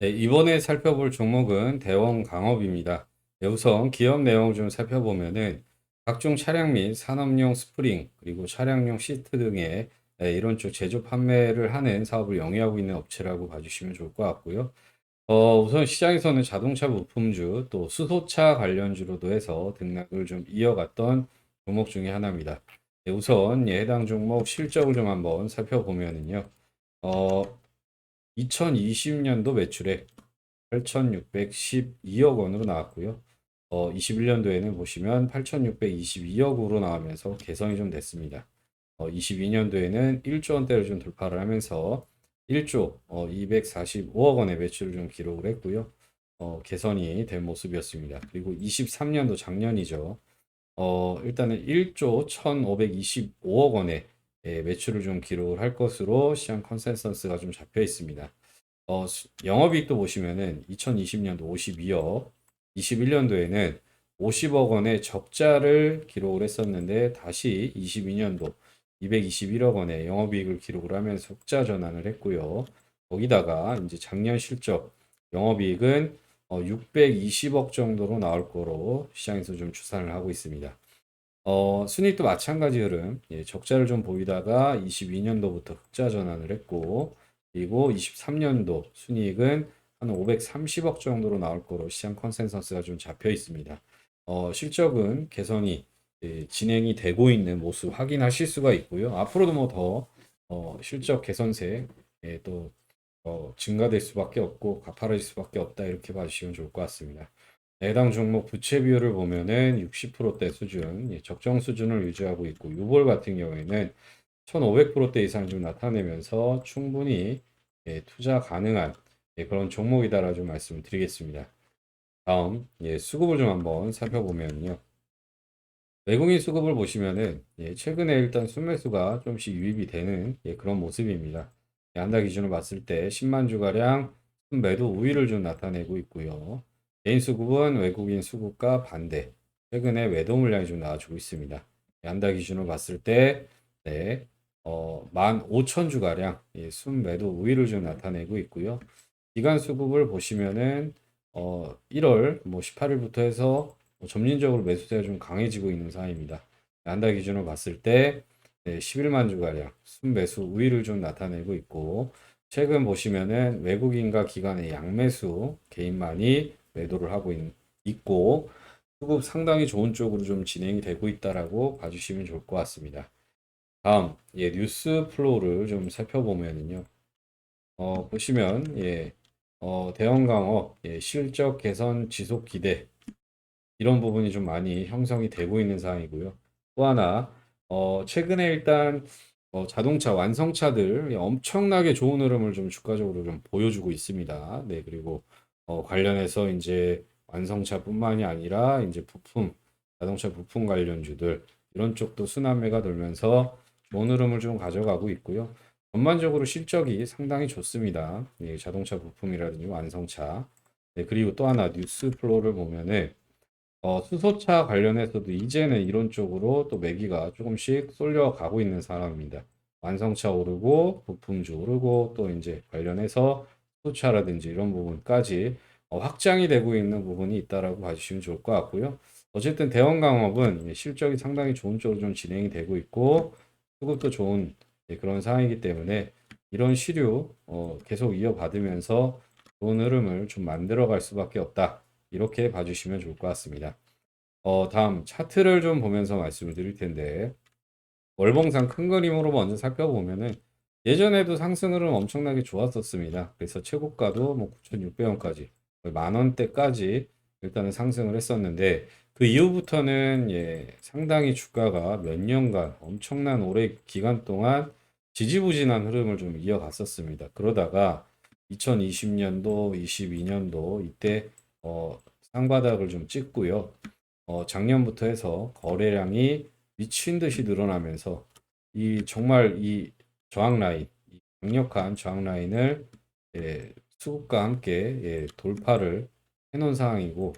네, 이번에 살펴볼 종목은 대원 강업입니다. 네, 우선 기업 내용을 좀 살펴보면은 각종 차량 및 산업용 스프링 그리고 차량용 시트 등의 네, 이런 쪽 제조 판매를 하는 사업을 영위하고 있는 업체라고 봐주시면 좋을 것 같고요. 어, 우선 시장에서는 자동차 부품주 또 수소차 관련주로도 해서 등락을 좀 이어갔던 종목 중에 하나입니다. 네, 우선 예, 해당 종목 실적을 좀 한번 살펴보면은요. 어, 2020년도 매출액 8,612억 원으로 나왔고요. 어, 21년도에는 보시면 8,622억으로 나오면서 개선이 좀 됐습니다. 어, 22년도에는 1조 원대를 좀 돌파를 하면서 1조 어, 245억 원의 매출을 좀 기록을 했고요. 어, 개선이 된 모습이었습니다. 그리고 23년도 작년이죠. 어, 일단은 1조 1,525억 원의 예, 매출을 좀 기록을 할 것으로 시장 컨센서스가 좀 잡혀 있습니다. 어, 수- 영업이익도 보시면은 2020년도 52억, 21년도에는 50억 원의 적자를 기록을 했었는데 다시 22년도 221억 원의 영업이익을 기록을 하면서 흑자 전환을 했고요. 거기다가 이제 작년 실적 영업이익은 어, 620억 정도로 나올 거로 시장에서 좀 추산을 하고 있습니다. 어, 순이익도 마찬가지 흐름, 예, 적자를 좀 보이다가 22년도부터 흑자 전환을 했고, 그리고 23년도 순이익은 한 530억 정도로 나올 거로 시장 컨센서스가 좀 잡혀 있습니다. 어, 실적은 개선이 예, 진행이 되고 있는 모습 확인하실 수가 있고요. 앞으로도 뭐더 어, 실적 개선세 예, 또 어, 증가될 수밖에 없고 가파라질 수밖에 없다 이렇게 봐주시면 좋을 것 같습니다. 해당 종목 부채 비율을 보면은 60%대 수준, 예, 적정 수준을 유지하고 있고 유볼 같은 경우에는 1,500%대 이상 좀 나타내면서 충분히 예, 투자 가능한 예, 그런 종목이다라 좀 말씀을 드리겠습니다. 다음 예, 수급을 좀 한번 살펴보면요. 외국인 수급을 보시면은 예, 최근에 일단 순매수가 좀씩 유입이 되는 예, 그런 모습입니다. 예, 한달 기준으로 봤을 때 10만 주가량 순매도 우위를 좀 나타내고 있고요. 개인 수급은 외국인 수급과 반대. 최근에 외도 물량이 좀 나와주고 있습니다. 예, 한달 기준으로 봤을 때 네, 어, 15,000주가량 예, 순매도 우위를 좀 나타내고 있고요. 기간 수급을 보시면은 어, 1월 뭐 18일부터 해서 뭐 점진적으로 매수세가 좀 강해지고 있는 상황입니다. 한달 기준으로 봤을 때 네, 11만 주가량 순매수 우위를 좀 나타내고 있고 최근 보시면은 외국인과 기관의 양매수 개인만이 매도를 하고 있, 있고 수급 상당히 좋은 쪽으로 좀 진행이 되고 있다라고 봐주시면 좋을 것 같습니다. 다음 예, 뉴스 플로우를 좀 살펴보면은요. 어, 보시면 예, 어, 대형 강업 예, 실적 개선 지속 기대 이런 부분이 좀 많이 형성이 되고 있는 상황이고요. 또 하나, 어, 최근에 일단 어, 자동차 완성차들 엄청나게 좋은 흐름을 좀 주가적으로 좀 보여주고 있습니다. 네, 그리고 어, 관련해서 이제 완성차뿐만이 아니라 이제 부품, 자동차 부품 관련주들 이런 쪽도 순환매가 돌면서 좋은 흐름을 좀 가져가고 있고요. 전반적으로 실적이 상당히 좋습니다. 예, 자동차 부품이라든지 완성차. 네, 그리고 또 하나 뉴스 플로우를 보면은 어, 수소차 관련해서도 이제는 이런 쪽으로 또 매기가 조금씩 쏠려가고 있는 상황입니다. 완성차 오르고 부품주 오르고 또 이제 관련해서 수소차라든지 이런 부분까지 어, 확장이 되고 있는 부분이 있다라고 봐주시면 좋을 것 같고요. 어쨌든 대원 강업은 실적이 상당히 좋은 쪽으로 좀 진행이 되고 있고 수급도 좋은 예, 그런 상황이기 때문에 이런 시류 어, 계속 이어받으면서 좋은 흐름을 좀 만들어 갈 수밖에 없다. 이렇게 봐주시면 좋을 것 같습니다. 어, 다음 차트를 좀 보면서 말씀을 드릴 텐데 월봉상 큰 그림으로 먼저 살펴보면은 예전에도 상승률은 엄청나게 좋았었습니다. 그래서 최고가도 뭐 9,600원까지 만 원대까지 일단은 상승을 했었는데 그 이후부터는 예, 상당히 주가가 몇 년간 엄청난 오래 기간 동안 지지부진한 흐름을 좀 이어갔었습니다. 그러다가 2020년도, 22년도 이때 어, 상바닥을 좀 찍고요. 어, 작년부터 해서 거래량이 미친 듯이 늘어나면서 이 정말 이 저항 라인, 이 강력한 저항 라인을 예, 수급과 함께 예, 돌파를 해놓은 상황이고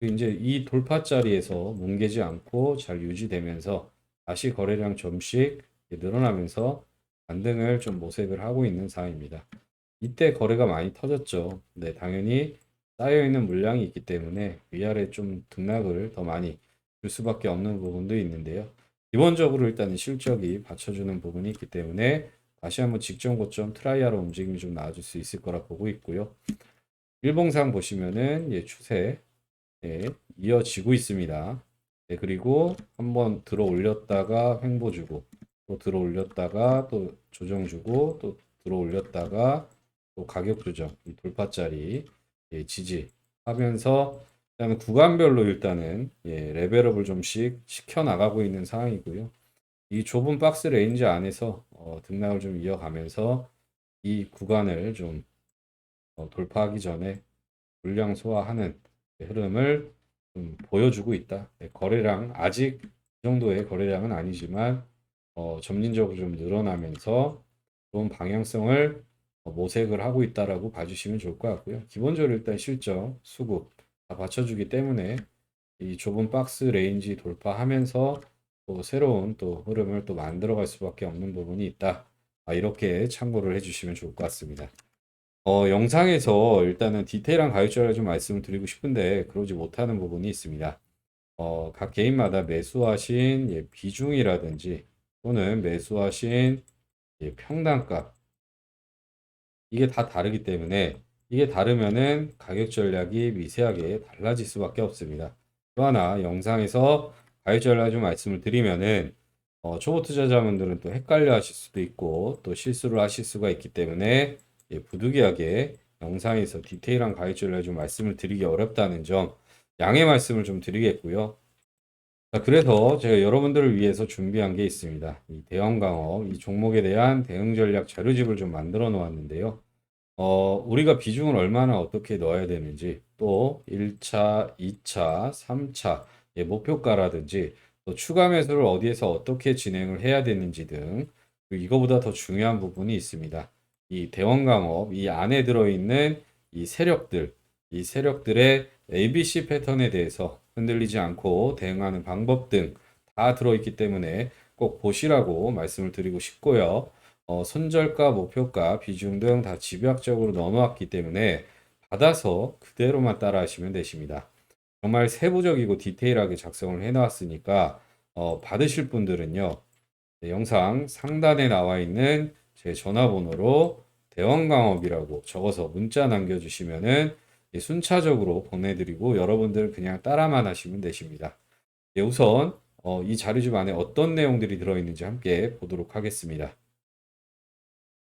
그 이제 이 돌파 자리에서 뭉개지 않고 잘 유지되면서 다시 거래량 좀씩 늘어나면서 반등을 좀 모색을 하고 있는 상황입니다. 이때 거래가 많이 터졌죠. 네, 당연히 쌓여 있는 물량이 있기 때문에 위아래 좀 등락을 더 많이 줄 수밖에 없는 부분도 있는데요. 기본적으로 일단은 실적이 받쳐주는 부분이 있기 때문에 다시 한번 직전 고점 트라이아로 움직임이 좀 나아질 수 있을 거라 보고 있고요. 일봉상 보시면은 예, 추세 예, 이어지고 있습니다. 네, 그리고 한번 들어 올렸다가 횡보 주고 또 들어 올렸다가 또 조정 주고 또 들어 올렸다가 또 가격 조정 이 돌파짜리 예, 지지 하면서 일단은 구간별로 일단은 예, 레벨업을 좀씩 시켜 나가고 있는 상황이고요. 이 좁은 박스 레인지 안에서 어, 등락을 좀 이어가면서 이 구간을 좀 어, 돌파하기 전에 물량 소화하는 흐름을 좀 보여주고 있다. 네, 거래량 아직 이 정도의 거래량은 아니지만 어, 점진적으로 좀 늘어나면서 좋은 방향성을 어, 모색을 하고 있다라고 봐주시면 좋을 것 같고요. 기본적으로 일단 실적, 수급 다 받쳐주기 때문에 이 좁은 박스 레인지 돌파하면서 또 새로운 또 흐름을 또 만들어갈 수밖에 없는 부분이 있다. 아, 이렇게 참고를 해주시면 좋을 것 같습니다. 어, 영상에서 일단은 디테일한 가격전을 좀 말씀을 드리고 싶은데 그러지 못하는 부분이 있습니다. 어, 각 개인마다 매수하신 예, 비중이라든지 또는 매수하신 예, 평단가 이게 다 다르기 때문에 이게 다르면은 가격 전략이 미세하게 달라질 수밖에 없습니다. 또 하나 영상에서 가격 전략 좀 말씀을 드리면은 어, 초보 투자자분들은 또 헷갈려 하실 수도 있고 또 실수를 하실 수가 있기 때문에 예, 부득이하게 영상에서 디테일한 가격 전략 좀 말씀을 드리기 어렵다는 점 양해 말씀을 좀 드리겠고요. 자, 그래서 제가 여러분들을 위해서 준비한 게 있습니다. 이 대형 강업, 이 종목에 대한 대응 전략 자료집을 좀 만들어 놓았는데요. 어, 우리가 비중을 얼마나 어떻게 넣어야 되는지, 또 1차, 2차, 3차, 예, 목표가라든지, 또 추가 매수를 어디에서 어떻게 진행을 해야 되는지 등, 그리고 이거보다 더 중요한 부분이 있습니다. 이 대원 강업, 이 안에 들어있는 이 세력들, 이 세력들의 ABC 패턴에 대해서 흔들리지 않고 대응하는 방법 등 다 들어있기 때문에 꼭 보시라고 말씀을 드리고 싶고요. 어, 손절가, 목표가, 비중 등 다 집약적으로 넣어놨기 때문에 받아서 그대로만 따라 하시면 되십니다. 정말 세부적이고 디테일하게 작성을 해놨으니까 어, 받으실 분들은요. 네, 영상 상단에 나와 있는 제 전화번호로 대원강업이라고 적어서 문자 남겨주시면은 예, 순차적으로 보내드리고 여러분들 그냥 따라만 하시면 되십니다. 예, 우선 어, 이 자료집 안에 어떤 내용들이 들어있는지 함께 보도록 하겠습니다.